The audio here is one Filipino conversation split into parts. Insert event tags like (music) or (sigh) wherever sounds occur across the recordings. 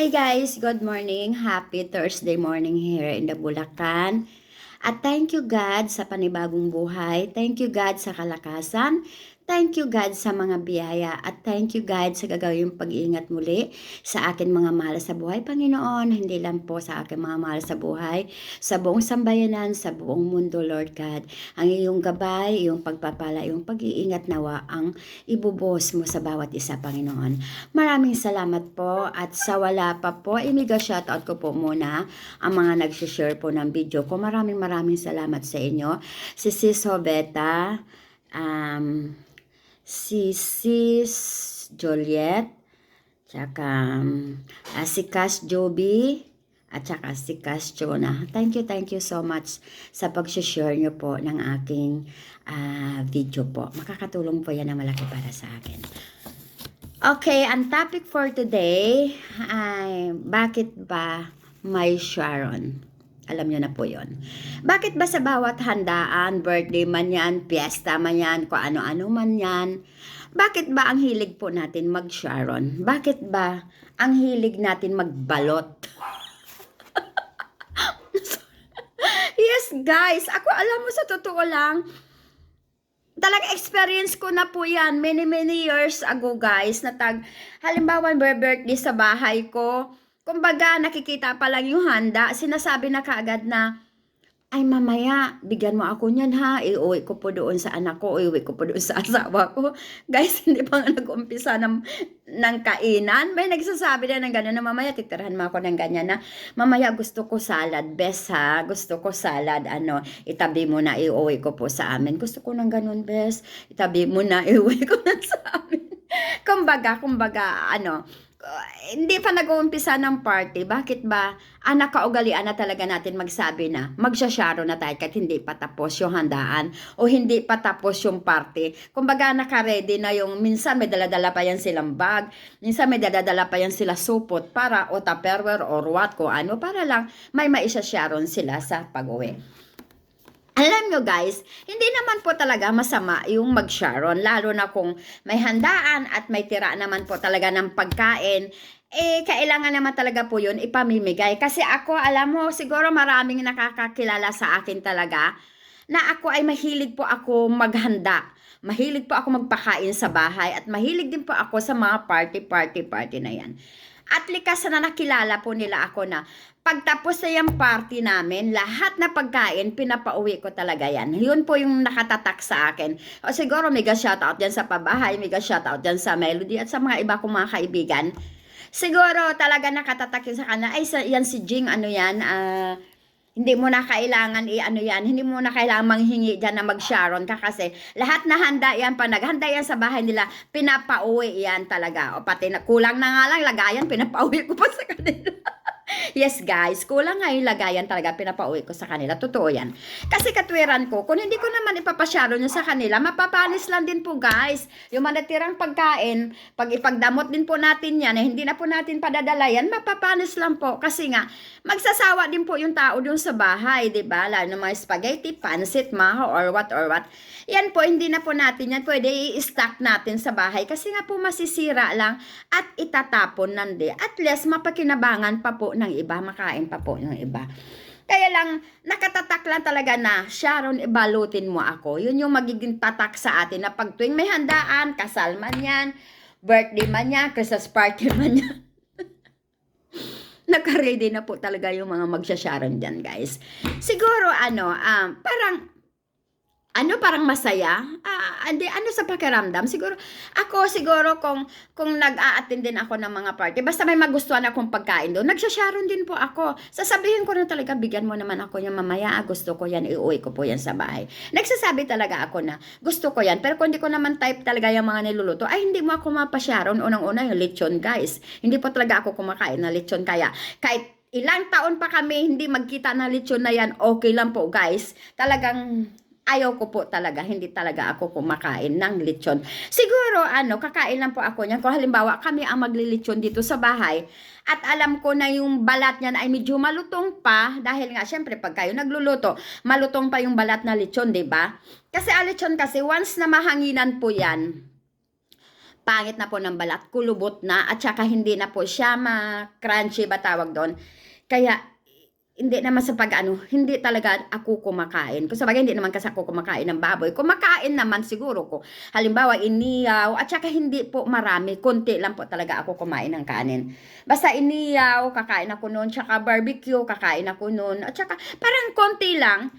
Hi guys, good morning. Happy Thursday morning here in the Bulacan. At thank you God sa panibagong buhay. Thank you God sa kalakasan. Thank you God sa mga biyaya at thank you God sa gagawin pag-iingat muli sa akin mga mahal sa buhay, Panginoon. Hindi lang po sa akin mga mahal sa buhay, sa buong sambayanan, sa buong mundo, Lord God. Ang iyong gabay, iyong pagpapala, iyong pag-iingat nawa ang ibubos mo sa bawat isa, Panginoon. Maraming salamat po at sa wala pa po, imiga shoutout ko po muna ang mga nag-share po ng video ko. Maraming maraming salamat sa inyo. Si Sis Hobeta, um, si Sis Juliet, tsaka um, ah, si Cass Joby, at saka si Cass Jonah. Thank you, thank you so much sa pag-share nyo po ng aking ah, video po. Makakatulong po yan na malaki para sa akin. Okay, ang topic for today ay bakit ba may Sharon? Alam nyo na po yon. Bakit ba sa bawat handaan, birthday man yan, piyesta man yan, kung ano-ano man yan, bakit ba ang hilig po natin mag-Sharon? Bakit ba ang hilig natin magbalot? (laughs) yes, guys. Ako, alam mo, sa totoo lang, talaga experience ko na po yan many many years ago guys na tag halimbawa birthday sa bahay ko kumbaga nakikita pa lang yung handa sinasabi na kaagad na ay mamaya, bigyan mo ako niyan ha, iuwi ko po doon sa anak ko, iuwi ko po doon sa asawa ko. (laughs) Guys, (laughs) hindi pa nga nag-umpisa ng, ng kainan. May nagsasabi na ng gano'n na mamaya, titirahan mo ako ng ganyan na, mamaya gusto ko salad, bes ha, gusto ko salad, ano, itabi mo na, iuwi ko po sa amin. Gusto ko ng ganun, bes, itabi mo na, (laughs) iuwi ko na sa amin. kumbaga, kumbaga, ano, uh, hindi pa nag-uumpisa ng party, bakit ba anak kaugalian na talaga natin magsabi na magsasyaro na tayo kahit hindi pa tapos yung handaan o hindi pa tapos yung party. Kumbaga naka-ready na yung minsan may daladala pa yan silang bag, minsan may daladala pa yan sila supot para o tupperware or what ko ano para lang may maisasyaron sila sa pag-uwi. Alam nyo guys, hindi naman po talaga masama yung mag-sharon, lalo na kung may handaan at may tira naman po talaga ng pagkain, eh, kailangan naman talaga po yun ipamimigay. Kasi ako, alam mo, siguro maraming nakakakilala sa akin talaga, na ako ay mahilig po ako maghanda. Mahilig po ako magpakain sa bahay at mahilig din po ako sa mga party, party, party na yan. At likas na nakilala po nila ako na pagtapos na yung party namin, lahat na pagkain, pinapauwi ko talaga yan. Yun po yung nakatatak sa akin. O siguro mega shoutout dyan sa pabahay, mega shoutout dyan sa Melody at sa mga iba kong mga kaibigan. Siguro talaga nakatatak yun sa kanila. Ay, sa, yan si Jing, ano yan, ah... hindi mo na kailangan i-ano yan, hindi mo na kailangan manghingi dyan na mag-sharon ka kasi lahat na handa yan, pa naghanda yan sa bahay nila, pinapauwi yan talaga. O pati na, kulang na nga lang lagayan, pinapauwi ko pa sa kanila. (laughs) yes guys, kulang nga yung lagayan talaga, pinapauwi ko sa kanila. Totoo yan. Kasi katwiran ko, kung hindi ko naman ipapasyaron nyo sa kanila, mapapanis lang din po guys. Yung manatirang pagkain, pag ipagdamot din po natin yan, eh, hindi na po natin padadala yan, mapapanis lang po. Kasi nga, magsasawa din po yung tao dun sa bahay, di ba? Lalo mga spaghetti, pansit, maho, or what, or what. Yan po, hindi na po natin yan. Pwede i-stack natin sa bahay kasi nga po masisira lang at itatapon nandi. At least, mapakinabangan pa po ng iba, makain pa po ng iba. Kaya lang, nakatatak lang talaga na, Sharon, ibalutin mo ako. Yun yung magiging tatak sa atin na pag tuwing may handaan, kasal man yan, birthday man yan, Christmas party (laughs) man yan. Naka-ready na po talaga yung mga magsasharon dyan, guys. Siguro, ano, um, parang, ano parang masaya? Ah, hindi ano sa pakiramdam? Siguro ako siguro kung kung nag-a-attend din ako ng mga party, basta may magustuhan akong pagkain doon, nagsasharon din po ako. Sasabihin ko na talaga bigyan mo naman ako yung mamaya, ah, gusto ko yan, iuwi ko po yan sa bahay. Nagsasabi talaga ako na gusto ko yan, pero kung hindi ko naman type talaga yung mga niluluto, ay hindi mo ako mapasharon unang-una yung lechon, guys. Hindi po talaga ako kumakain na lechon kaya kahit ilang taon pa kami hindi magkita ng lechon na yan, okay lang po, guys. Talagang ayaw ko po talaga, hindi talaga ako kumakain ng lechon. Siguro, ano, kakain lang po ako niyan. Kung halimbawa, kami ang maglilechon dito sa bahay, at alam ko na yung balat niyan ay medyo malutong pa, dahil nga, syempre, pag kayo nagluluto, malutong pa yung balat na lechon, di ba? Kasi ang lechon kasi, once na mahanginan po yan, pangit na po ng balat, kulubot na, at saka hindi na po siya ma-crunchy ba tawag doon. Kaya, hindi naman sa pag ano, hindi talaga ako kumakain. Kung sabagay, hindi naman kasi ako kumakain ng baboy. Kumakain naman siguro ko. Halimbawa, iniyaw, at saka hindi po marami, konti lang po talaga ako kumain ng kanin. Basta iniyaw, kakain ako noon, tsaka barbecue, kakain ako noon, at saka parang konti lang.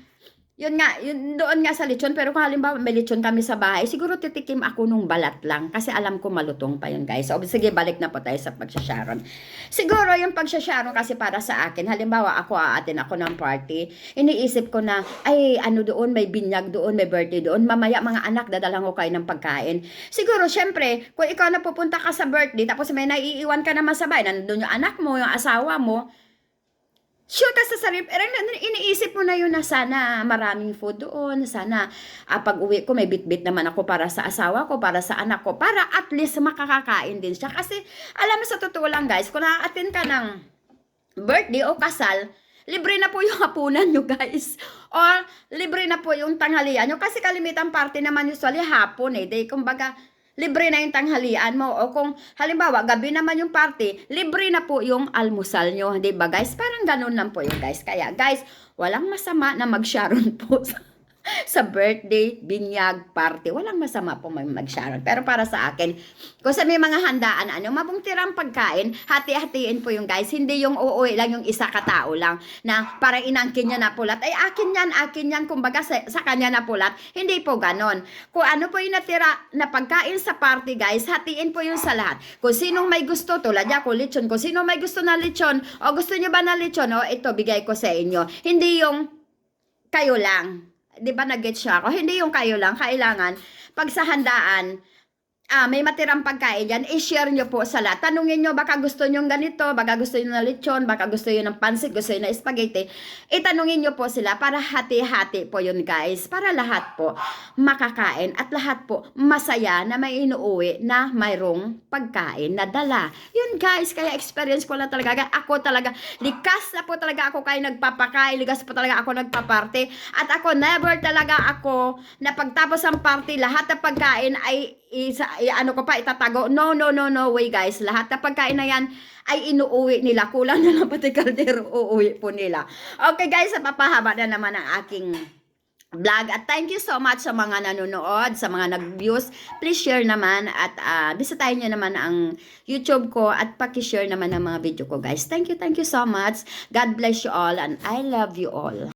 Yun nga, yun, doon nga sa lechon, pero kung halimbawa may lechon kami sa bahay, siguro titikim ako nung balat lang, kasi alam ko malutong pa yun guys. So, sige, balik na po tayo sa pagsasharon. Siguro yung pagsasharon kasi para sa akin, halimbawa ako aatin ako ng party, iniisip ko na, ay ano doon, may binyag doon, may birthday doon, mamaya mga anak, dadalang ko kayo ng pagkain. Siguro, syempre, kung ikaw na pupunta ka sa birthday, tapos may naiiwan ka naman sa bahay, nandun yung anak mo, yung asawa mo, Sure ka sa sarili, pero iniisip mo na yun na sana maraming food doon, sana ah, pag uwi ko may bit-bit naman ako para sa asawa ko, para sa anak ko, para at least makakakain din siya. Kasi alam mo sa totoo lang guys, kung na-attend ka ng birthday o kasal, libre na po yung hapunan nyo guys. (laughs) Or libre na po yung tanghalian nyo. Kasi kalimitan party naman usually hapon eh. Day, kumbaga, libre na yung tanghalian mo. O kung halimbawa, gabi naman yung party, libre na po yung almusal nyo. Ba guys? Parang ganun lang po yung guys. Kaya guys, walang masama na mag-sharon (laughs) po sa, sa birthday, binyag, party. Walang masama po mag- mag-sharon. Pero para sa akin, kung sa may mga handaan, ano, mabungtirang pagkain, hati-hatiin po yung guys. Hindi yung uuwi lang yung isa katao lang na parang inangkin niya na pulat. Ay, akin yan, akin yan. Kumbaga sa, sa kanya na pulat. Hindi po ganon. Kung ano po yung natira na pagkain sa party, guys, hatiin po yung sa lahat. Kung sinong may gusto, tulad niya, kung lechon. Kung sino may gusto na lechon, o gusto niyo ba na lechon, o ito, bigay ko sa inyo. Hindi yung kayo lang. 'Di ba nag-get siya ako? Hindi yung kayo lang, kailangan pag sa handaan, ah, may matirang pagkain yan, i-share nyo po sa lahat. Tanungin nyo, baka gusto nyo ganito, baka gusto nyo na lechon, baka gusto nyo ng pansit, gusto nyo na spaghetti. Itanungin nyo po sila para hati-hati po yun guys. Para lahat po makakain at lahat po masaya na may inuuwi na mayroong pagkain na dala. Yun guys, kaya experience ko lang talaga. Ako talaga, likas na po talaga ako kayo nagpapakain, likas po talaga ako nagpaparte. At ako never talaga ako na pagtapos ang party, lahat ng pagkain ay isa, ano ko pa itatago. No, no, no, no way guys. Lahat ng pagkain na yan ay inuuwi nila. Kulang na lang pati kaldero uuwi po nila. Okay guys, papahaba na naman ang aking vlog. At thank you so much sa mga nanonood, sa mga nag-views. Please share naman at uh, bisitahin nyo naman ang YouTube ko at pakishare naman ang mga video ko guys. Thank you, thank you so much. God bless you all and I love you all.